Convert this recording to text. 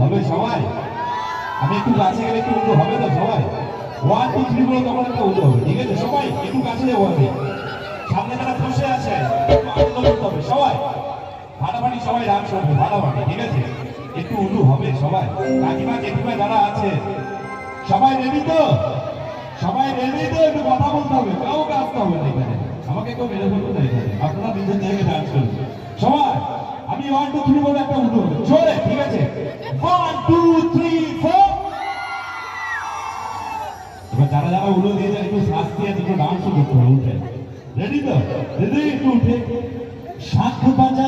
হবে সবাই? আমি একটু কাছে গেলে একটু উলু হবে তো সবাই? ওয়ান টু থ্রি বলে তখন একটা উলু হবে, ঠিক আছে? সবাই একটু কাছে যাব আমি সামনে যারা বসে আছে আনন্দ করতে হবে, সবাই। ফাটাফাটি সবাই ডান্স করবে ফাটাফাটি ঠিক আছে? একটু উলু হবে সবাই। কাকিমা, জেঠিমা যারা আছে, সবাই রেডি তো? সবাই রেডি তো? একটু কথা বলতে হবে, কাউকে আসতে হবে না এখানে। আমাকে কেউ মেরে ফেলবে না আপনারা নিজের জায়গায় ডান্স সবাই, আমি ওয়ান টু থ্রি বলে একটা উঠবো চলে ঠিক আছে? One, two, three, four. এবার যারা যারা উলো দিয়ে যায় একটু শ্বাস দিয়ে দুটো ডান্স করতে হবে উঠে রেডি তো রেডি একটু উঠে শাখ বাজা